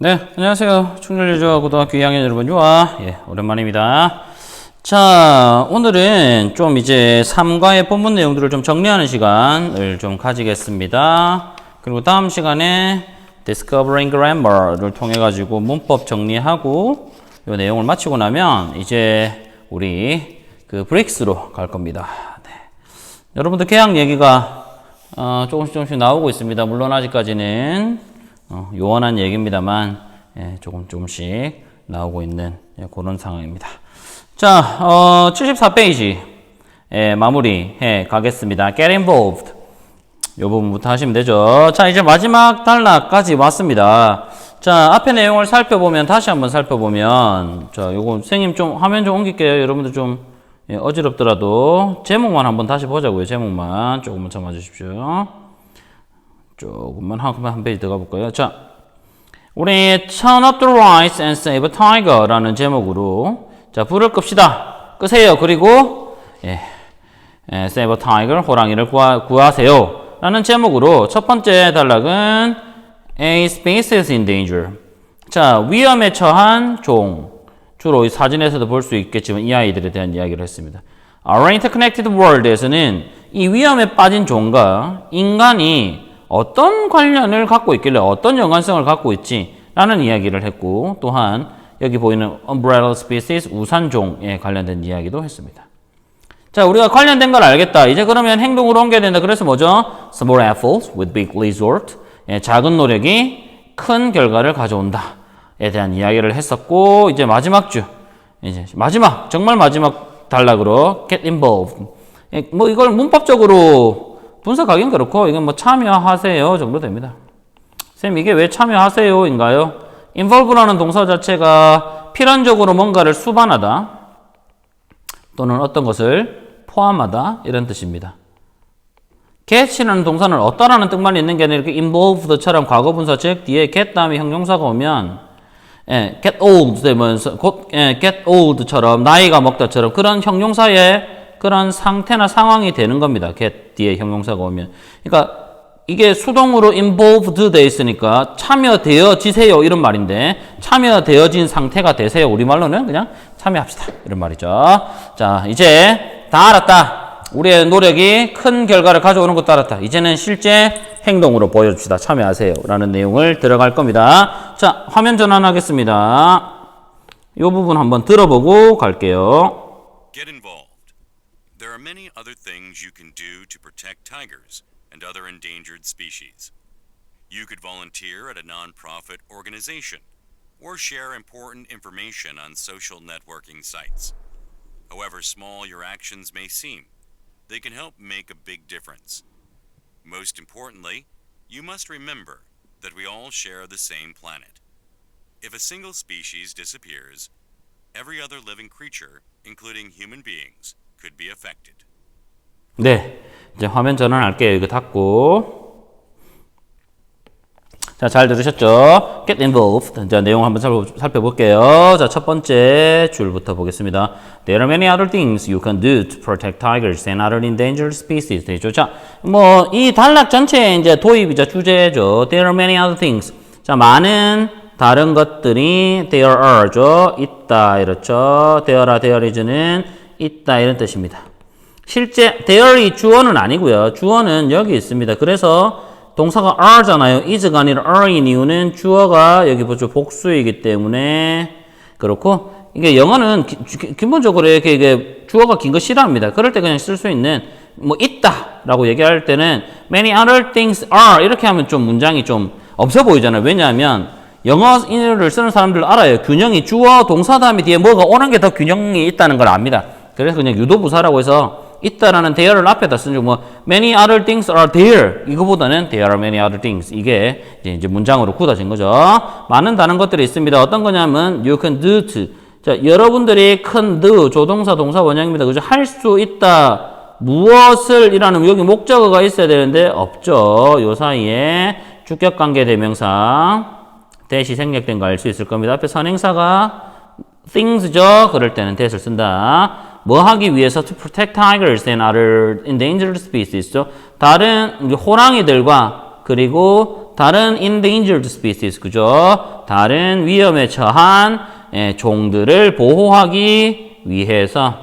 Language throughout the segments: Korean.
네, 안녕하세요. 충렬여자 고등학교 2학년 여러분, 유아. 예, 오랜만입니다. 자, 오늘은 좀 이제 3과의 본문 내용들을 좀 정리하는 시간을 좀 가지겠습니다. 그리고 다음 시간에 Discovering Grammar를 통해 가지고 문법 정리하고 이 내용을 마치고 나면 이제 우리 그 브릭스로 갈 겁니다. 네. 여러분들 계약 얘기가 어, 조금씩 조금씩 나오고 있습니다. 물론 아직까지는 어, 요원한 얘기입니다만 예, 조금 조금씩 나오고 있는 예, 그런 상황입니다. 자, 어, 74페이지 예, 마무리해 가겠습니다. Get involved. 요 부분부터 하시면 되죠. 자, 이제 마지막 단락까지 왔습니다. 자, 앞에 내용을 살펴보면, 다시 한번 살펴보면, 자, 요거 선생님 좀 화면 좀 옮길게요. 여러분들 좀 예, 어지럽더라도 제목만 한번 다시 보자고요. 제목만 조금만 참아 주십시오. 조금만 한, 한 페이지 들어가 볼까요? 자, 우리 Turn up the lights and save a tiger라는 제목으로 자 불을 끕시다. 끄세요. 그리고 예, 예, save a tiger 호랑이를 구하, 구하세요. 라는 제목으로 첫 번째 단락은 A species in danger. 자 위험에 처한 종 주로 이 사진에서도 볼 수 있겠지만 이 아이들에 대한 이야기를 했습니다. Our interconnected world에서는 이 위험에 빠진 종과 인간이 어떤 관련을 갖고 있길래 어떤 연관성을 갖고 있지 라는 이야기를 했고 또한 여기 보이는 umbrella species 우산종에 관련된 이야기도 했습니다. 자, 우리가 관련된 걸 알겠다. 이제 그러면 행동으로 옮겨야 된다. 그래서 뭐죠? Small efforts with big result. 예, 작은 노력이 큰 결과를 가져온다에 대한 이야기를 했었고 이제 마지막 주 이제 마지막 정말 마지막 단락으로 get involved. 예, 뭐 이걸 문법적으로 분석하기는 그렇고 이건 뭐 참여하세요 정도 됩니다. 쌤 이게 왜 참여하세요인가요? involve라는 동사 자체가 필연적으로 뭔가를 수반하다 또는 어떤 것을 포함하다 이런 뜻입니다. get이라는 동사는 어떠라는 뜻만 있는 게 아니라 이렇게 involved처럼 과거 분사 즉 뒤에 get 다음에 형용사가 오면 예, get old 되면서 곧 예, get old처럼 나이가 먹다처럼 그런 형용사의 그런 상태나 상황이 되는 겁니다. get 뒤에 형용사가 오면. 그러니까 이게 수동으로 involved 돼 있으니까 참여되어지세요 이런 말인데 참여되어진 상태가 되세요. 우리말로는 그냥 참여합시다. 이런 말이죠. 자, 이제 다 알았다. 우리의 노력이 큰 결과를 가져오는 것도 알았다. 이제는 실제 행동으로 보여줍시다. 참여하세요. 라는 내용을 들어갈 겁니다. 자, 화면 전환하겠습니다. 이 부분 한번 들어보고 갈게요. Many other things you can do to protect tigers and other endangered species. You could volunteer at a nonprofit organization or share important information on social networking sites. However small your actions may seem, they can help make a big difference. Most importantly, you must remember that we all share the same planet. If a single species disappears, every other living creature, including human beings, could be affected. 네. 이제 화면 전환할게요. 이거 닫고. 자, 잘 들으셨죠? Get involved. 자, 내용 한번 살펴, 살펴볼게요. 자, 첫 번째 줄부터 보겠습니다. There are many other things you can do to protect tigers and other endangered species. 되죠? 자, 뭐, 이 단락 전체에 이제 도입이자 주제죠. There are many other things. 자, 많은 다른 것들이 there are죠. 있다. 이렇죠. there아, there is는 있다. 이런 뜻입니다. 실제 there이 주어는 아니고요. 주어는 여기 있습니다. 그래서 동사가 are잖아요. is가 아니라 are인 이유는 주어가 여기 보죠. 복수이기 때문에 그렇고 이게 영어는 기, 기, 기본적으로 이렇게 이게 주어가 긴 거 싫어합니다. 그럴 때 그냥 쓸 수 있는 뭐 있다라고 얘기할 때는 many other things are 이렇게 하면 좀 문장이 좀 없어 보이잖아요. 왜냐하면 영어인을 쓰는 사람들 알아요. 균형이 주어 동사 다음에 뒤에 뭐가 오는 게 더 균형이 있다는 걸 압니다. 그래서 그냥 유도부사라고 해서 있다라는 there를 앞에다 쓰죠. 뭐 many other things are there 이거보다는 there are many other things 이게 이제 문장으로 굳어진 거죠. 많은 다른 것들이 있습니다. 어떤 거냐면 you can do to 자 여러분들이 can do 조동사 동사 원형입니다. 그죠? 할 수 있다 무엇을 이라는 여기 목적어가 있어야 되는데 없죠. 요 사이에 주격 관계 대명사 대시 생략된 거 알 수 있을 겁니다. 앞에 선행사가 things죠. 그럴 때는 that을 쓴다. 뭐 하기 위해서 to protect tigers and other endangered species죠. 다른 호랑이들과 그리고 다른 endangered species, 그죠? 다른 위험에 처한 예, 종들을 보호하기 위해서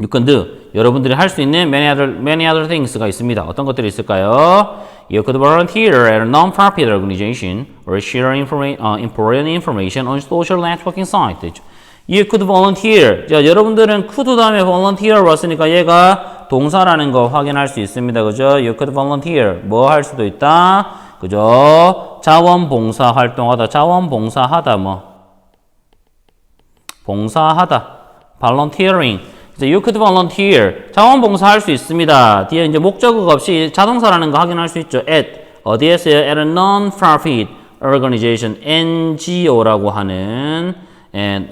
you can do. 여러분들이 할 수 있는 many other, many other things가 있습니다. 어떤 것들이 있을까요? You could volunteer at a non-profit organization or share informa- uh, important information on social networking site. You could volunteer. 자, 여러분들은 could 다음에 volunteer 왔으니까 얘가 동사라는 거 확인할 수 있습니다. 그죠? You could volunteer. 뭐 할 수도 있다. 그죠? 자원봉사 활동하다. 자원봉사하다 뭐. 봉사하다. volunteering. 이제 you could volunteer. 자원봉사 할 수 있습니다. 뒤에 이제 목적어 없이 자동사라는 거 확인할 수 있죠. at. 어디에서요? at a non-profit organization. NGO라고 하는, 예,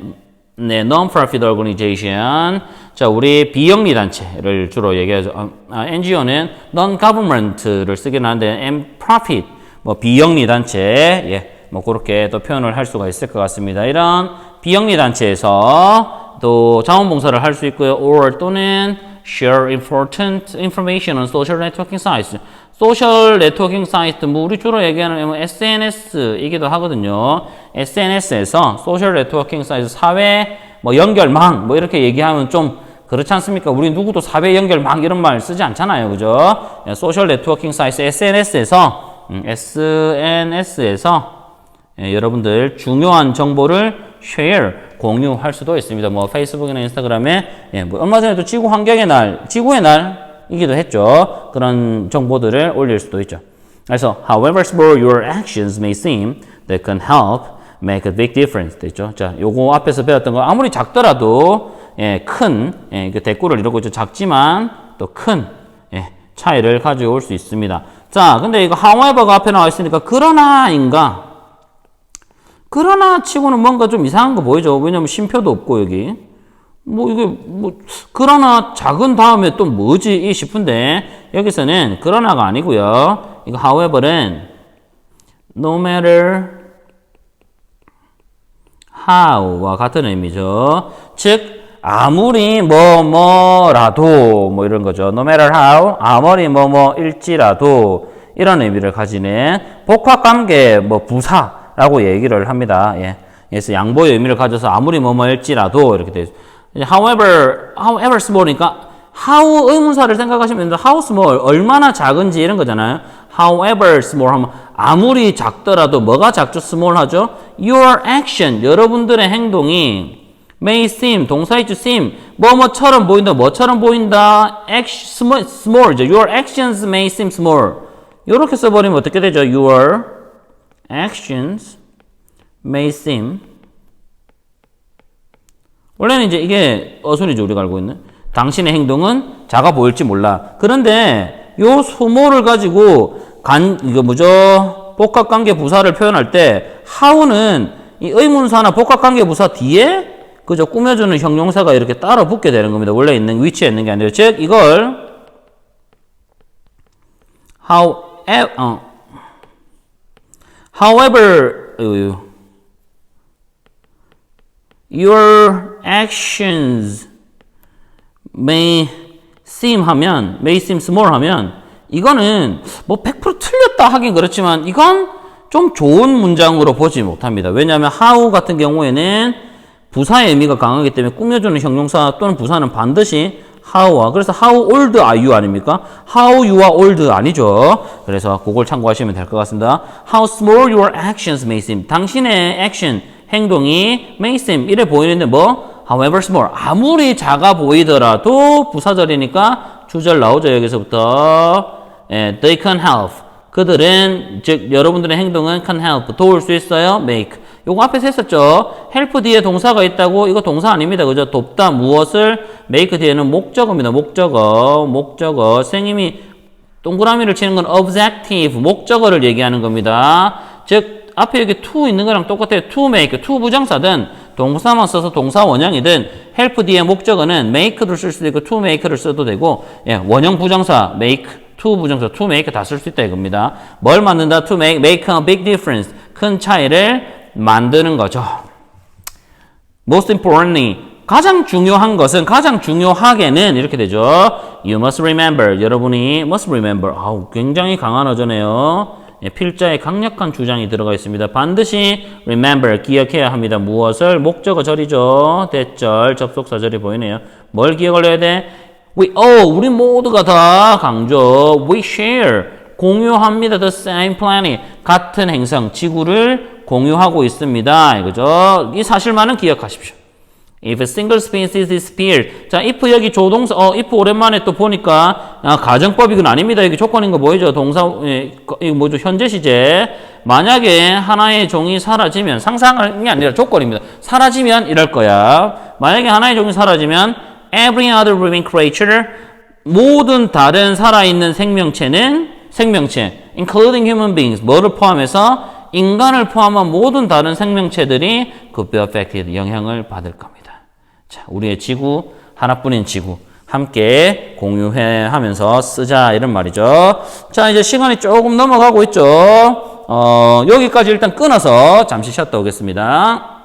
네, non-profit organization. 자, 우리 비영리 단체를 주로 얘기하죠. 아, 아, NGO는 non-government를 쓰긴 하는데, and profit, 뭐, 비영리 단체, 예, 뭐, 그렇게 또 표현을 할 수가 있을 것 같습니다. 이런 비영리 단체에서 또 자원봉사를 할 수 있고요. or 또는 share important information on social networking sites. 소셜 네트워킹 사이트, 뭐 우리 주로 얘기하는 뭐 SNS이기도 하거든요. SNS에서 소셜 네트워킹 사이트, 사회 뭐 연결망 뭐 이렇게 얘기하면 좀 그렇지 않습니까? 우리 누구도 사회 연결망 이런 말 쓰지 않잖아요. 그죠? 예, 소셜 네트워킹 사이트 SNS에서 음, SNS에서 예, 여러분들 중요한 정보를 share, 공유할 수도 있습니다. 뭐 페이스북이나 인스타그램에 예, 뭐 얼마 전에도 지구 환경의 날, 지구의 날 이기도 했죠. 그런 정보들을 올릴 수도 있죠. 그래서 however small your actions may seem, they can help make a big difference. 됐죠? 자, 요거 앞에서 배웠던 거 아무리 작더라도 예, 큰 예, 그 대꾸를 이루고 있죠. 작지만 또큰 예, 차이를 가져올 수 있습니다. 자, 근데 이거 however가 앞에 나와 있으니까 그러나인가? 그러나 치고는 뭔가 좀 이상한 거 보이죠? 왜냐면 쉼표도 없고 여기. 뭐 이게 뭐 그러나 작은 다음에 또 뭐지 싶은데 여기서는 그러나가 아니고요. 이거 however는 no matter how와 같은 의미죠. 즉 아무리 뭐 뭐라도 뭐 이런 거죠. no matter how 아무리 뭐 뭐일지라도 이런 의미를 가지는 복합 관계 뭐 부사라고 얘기를 합니다. 예. 그래서 양보의 의미를 가져서 아무리 뭐 뭐일지라도 이렇게 되죠. However however small이니까 how 의문사를 생각하시면 됩니다. how small 얼마나 작은지 이런 거잖아요. however small 하면 아무리 작더라도 뭐가 작죠? small 하죠? your action 여러분들의 행동이 may seem 동사이죠 seem 뭐뭐처럼 보인다 뭐처럼 보인다 action small small죠. your actions may seem small 이렇게 써버리면 어떻게 되죠? your actions may seem 원래는 이제 이게 어순이죠. 우리가 알고 있는. 당신의 행동은 작아 보일지 몰라. 그런데 요 소모를 가지고 간, 이거 뭐죠? 복합관계 부사를 표현할 때 how는 이 의문사나 복합관계 부사 뒤에 그저 꾸며주는 형용사가 이렇게 따로 붙게 되는 겁니다. 원래 있는 위치에 있는 게 아니라 즉 이걸 how 어, however 어이구, your actions may seem 하면 may seem small 하면 이거는 뭐 100% 틀렸다 하긴 그렇지만 이건 좀 좋은 문장으로 보지 못합니다. 왜냐하면 how 같은 경우에는 부사의 의미가 강하기 때문에 꾸며주는 형용사 또는 부사는 반드시 how와 그래서 how old are you 아닙니까? how you are old 아니죠. 그래서 그걸 참고하시면 될 것 같습니다. How small your actions may seem. 당신의 액션 행동이 may seem 이래 보이는데 뭐 however small. 아무리 작아 보이더라도 부사절이니까 주절 나오죠 여기서부터. 예, they can help. 그들은 즉 여러분들의 행동은 can help. 도울 수 있어요 make. 요거 앞에서 했었죠? help 뒤에 동사가 있다고? 이거 동사 아닙니다 그죠? 돕다 무엇을? make 뒤에는 목적어입니다 목적어. 목적어. 선생님이 동그라미를 치는 건 objective 목적어를 얘기하는 겁니다. 즉 앞에 여기 to 있는 거랑 똑같아요. to make, to 부정사든 동사만 써서 동사 원형이든 help 뒤에 목적어는 make를 쓸 수도 있고 to make를 써도 되고 예, 원형 부정사 make, to 부정사 to make 다 쓸 수 있다 이겁니다. 뭘 만든다? to make, make a big difference. 큰 차이를 만드는 거죠. Most importantly, 가장 중요한 것은 가장 중요하게는 이렇게 되죠. You must remember. 여러분이 must remember. 아우, 굉장히 강한 어조네요. 예, 필자에 강력한 주장이 들어가 있습니다. 반드시 remember 기억해야 합니다. 무엇을 목적어 절이죠. 대절 접속사 절이 보이네요. 뭘 기억을 해야 돼? We all 우리 모두가 다 강조. We share 공유합니다. The same planet 같은 행성 지구를 공유하고 있습니다. 이거죠. 이 사실만은 기억하십시오. If a single species disappear. 자, if 여기 조동사, 어, if 오랜만에 또 보니까, 아, 가정법 이건 아닙니다. 여기 조건인 거 보이죠? 동사, 예, 거- 이거 뭐죠? 현재 시제. 만약에 하나의 종이 사라지면, 상상이 아니라 조건입니다. 사라지면 이럴 거야. 만약에 하나의 종이 사라지면, every other living creature, 모든 다른 살아있는 생명체는, 생명체, including human beings, 뭐를 포함해서 인간을 포함한 모든 다른 생명체들이 could be affected, 영향을 받을 겁니다. 자, 우리의 지구, 하나뿐인 지구, 함께 공유해 하면서 쓰자, 이런 말이죠. 자, 이제 시간이 조금 넘어가고 있죠. 어, 여기까지 일단 끊어서 잠시 쉬었다 오겠습니다.